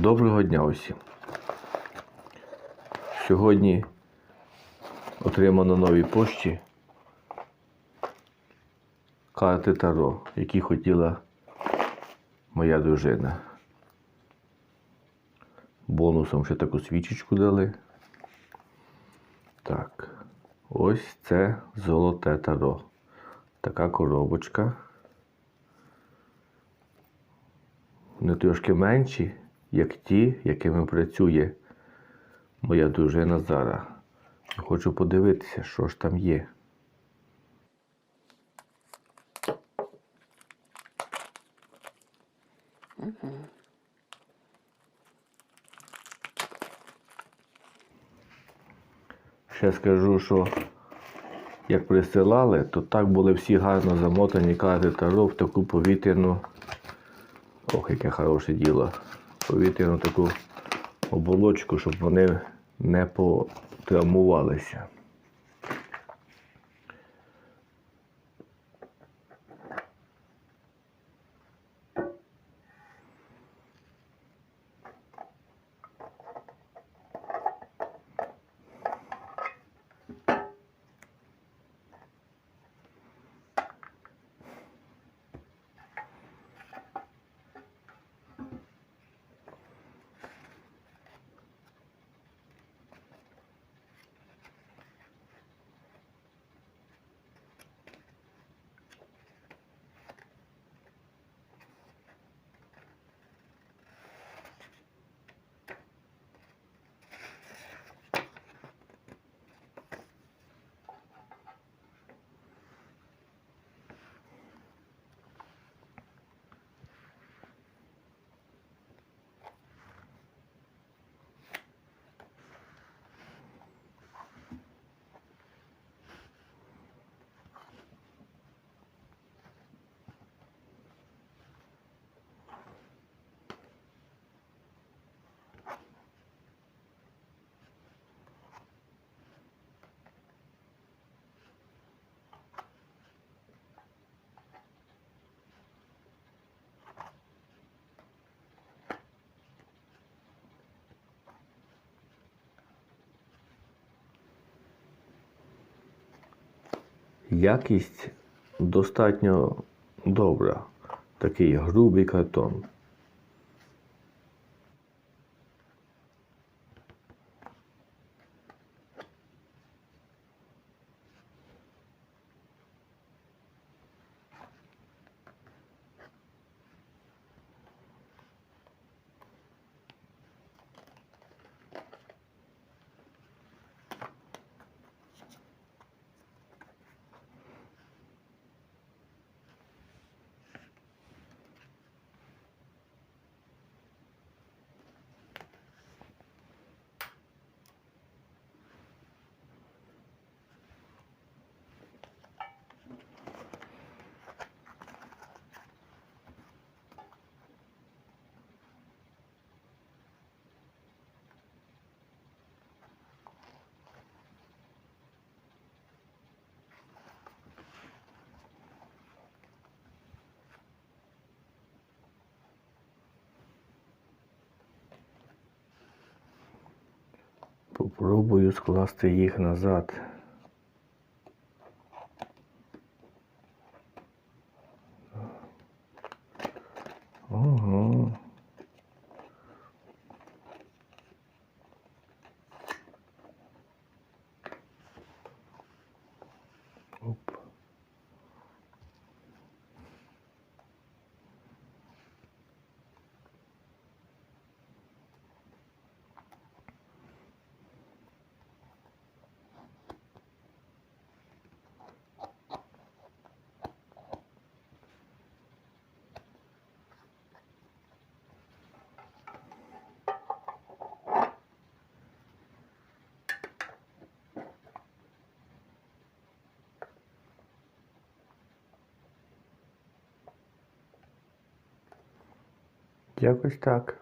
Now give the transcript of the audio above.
Доброго дня усім. Сьогодні отримано новій пошті карти Таро, які хотіла моя дружина. Бонусом ще таку свічечку дали. Так, ось це золоте таро. Така коробочка. Вони трошки менші, як ті, якими працює моя дружина зараз. Хочу подивитися, що ж там є. Ще скажу, що як присилали, то так були всі гарно замотані карти Таро в таку повітряну. Ох, яке хороше діло. Повітряну таку оболочку, щоб вони не потравмувалися. Якість достатньо добра. Такий грубий картон. Попробую скласти їх назад. Якось так.